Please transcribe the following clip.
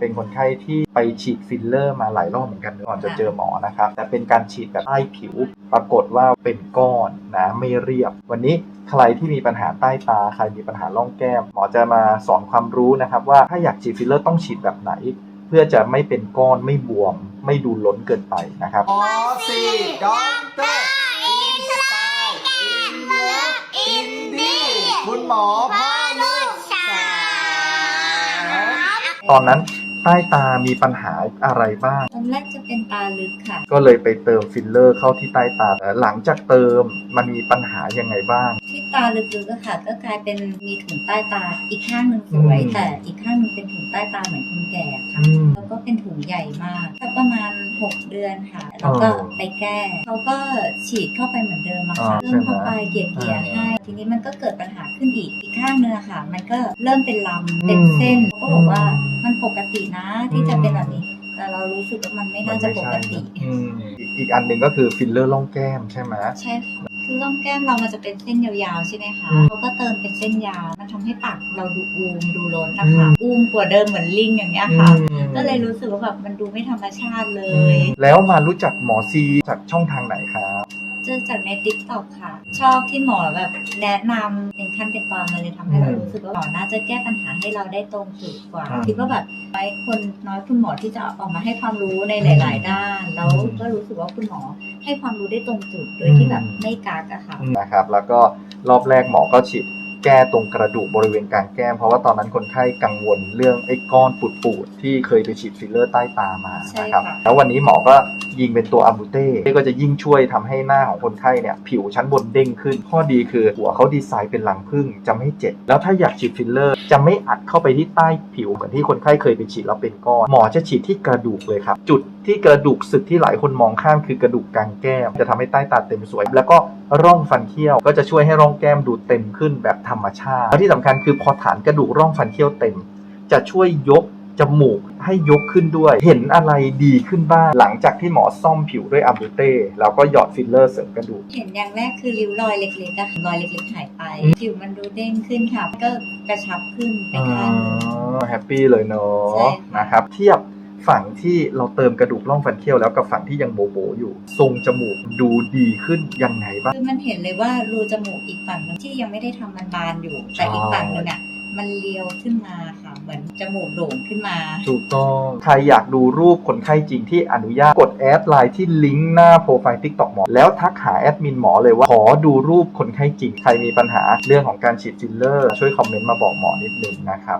เป็นคนไข้ที่ไปฉีดฟิลเลอร์มาหลายรอบเหมือนกันก่อนจะเจอหมอนะครับ แต่เป็นการฉีดแบบใต้ผิว ปรากฏว่าเป็นก้อนนะไม่เรียบ วันนี้ใครที่มีปัญหาใต้ตา ใครมีปัญหาร่องแก้ม หมอจะมาสอนความรู้นะครับ ว่าถ้าอยากฉีดฟิลเลอร์ต้องฉีดแบบไหน เพื่อจะไม่เป็นก้อนไม่บวม ไม่ดูล้นเกินไปนะครับหมอสีด็อกเตอร์อินสไตล์อินเลิฟอินดี้คุณหมอพ่อลูกสาวตอนนั้นใต้ตามีปัญหาอะไรบ้าง ตอนแรกจะเป็นตาลึกค่ะ ก็เลยไปเติมฟิลเลอร์เข้าที่ใต้ตาแต่หลังจากเติมมันมีปัญหายังไงบ้าง ที่ตาลึกๆอะค่ะ ก็กลายเป็นมีถุงใต้ตาอีกข้างหนึ่งสวยอืมแต่อีกข้างหนึ่งเป็นถุงใต้ตาเหมือนคนแก่ค่ะ อืมแล้วก็เป็นถุงใหญ่มากสักประมาณ 6 เดือนค่ะ แล้วก็อ๋อไปแก้เขาก็ฉีดเข้าไปเหมือนเดิมอะค่ะอ๋อเริ่มเข้าไปใช่ไหมเกลี่ยเกลี่ยอ่าให้ ทีนี้มันก็เกิดปัญหาขึ้นอีกอีกข้างหนึงอะค่ะ มันก็เริ่มเป็นลำเป็นเส้นอืมเขาก็บอกว่า อืม มันปกตินะ ที่จะเป็นแบบนี้ แต่เรารู้สึกว่ามันไม่น่าจะปกติ อืมอีกอีกอันหนึ่งก็คือฟิลเลอร์ล่องแก้มใช่ไหม ใช่ค่ะคือร่องแก้มเรามันจะเป็นเส้นยาวๆใช่ไหมคะอืมเขาก็เติมเป็นเส้นยาวมันทำให้ปากเราดูอูมดูล้นนะคะอืมอูมกว่าเดิมเหมือนลิงอย่างเงี้ยค่ะ อืมก็เลยรู้สึกว่าแบบมันดูไม่ธรรมชาติเลอืยมแล้วมารู้จักหมอซีจากช่องทางไหนครับเจอจากในติ๊กต็อกค่ะ ชอบที่หมอแบบแนะนำเป็นขั้นเป็นตอนมาเลยทำให้เราอืมรู้สึกว่าหมอน่าจะแก้ปัญหาให้เราได้ตรงจุดกว่าอืมคิดว่าแบบน้อยคนน้อยคุณหมอที่จะออกมาให้ความรู้ในหลาย ๆ ด้าน แล้วอืมก็รู้สึกว่าคุณหมอให้ความรู้ได้ตรงจุดโดยที่แบบไม่กักอะค่ะนะครับ แล้วก็รอบแรกหมอก็ฉีด แก้ตรงกระดูกบริเวณกลางแก้ม เพราะว่าตอนนั้นคนไข้กังวลเรื่องไอ้ก้อนปูดๆที่เคยไปฉีดฟิลเลอร์ใต้ตามาใช่นะครับค่ะแล้ววันนี้หมอก็ยิงเป็นตัวอะบูเต้ก็จะยิ่งช่วยทำให้หน้าของคนไข้เนี่ยผิวชั้นบนเด้งขึ้น ข้อดีคือหัวเขาดีไซน์เป็นรังผึ้งจะไม่เจ็บแล้วถ้าอยากฉีดฟิลเลอร์ จะไม่อัดเข้าไปที่ใต้ผิวเหมือนที่คนไข้เคยไปฉีดแล้วเป็นก้อนหมอจะฉีดที่กระดูกเลยครับ จุดที่กระดูกสึกที่หลายคนมองข้ามคือกระดูกกลางแก้ม จะทำให้ใต้ตาเต็มสวย แล้วก็ ร่องฟันเคี้ยว ก็จะช่วยให้ร่องแก้มดูเต็มขึ้นแบบธรรมชาติแล้วที่สำคัญคือพอฐานกระดูกร่องฟันเคี้ยวเต็ม จะช่วยยกจมูกให้ยกขึ้นด้วย เห็นอะไรดีขึ้นบ้าง หลังจากที่หมอซ่อมผิวด้วยอัมบูเต้ แล้วก็หยอดฟิลเลอร์เสริมกระดูก เห็นอย่างแรกคือริ้วรอยเล็กๆอะค่ะรอยเล็กๆหายไปอืมผิวมันดูเด้งขึ้นค่ะ ก็กระชับขึ้นไปข้างหนึ่งแฮปปี้เลยเนาใช่ะค่ะนะครับ เทียบ ฝั่งที่เราเติมกระดูกร่องฟันเคี้ยวแล้วกับฝั่งที่ยังโบโบอยู่ ทรงจมูกดูดีขึ้นยังไงบ้าง คือมันเห็นเลยว่ารูจมูกอีกฝั่งหนึงที่ยังไม่ได้ทำมันบานอยู่ แต่อีกฝั่งหนึงเนี่ยมันเลียวขึ้นมาค่ะ เหมือนจมูกโด่งขึ้นมา ถูกต้อง ใครอยากดูรูปคนไข้จริงที่อนุญาตกดแอดไลน์ที่ลิงก์หน้าโปรไฟล์ TikTok หมอ แล้วทักหาแอดมินหมอเลยว่า ขอดูรูปคนไข้จริง ใครมีปัญหาเรื่องของการฉีดฟิลเลอร์ ช่วยคอมเมนต์มาบอกหมอนิดนึงนะครับ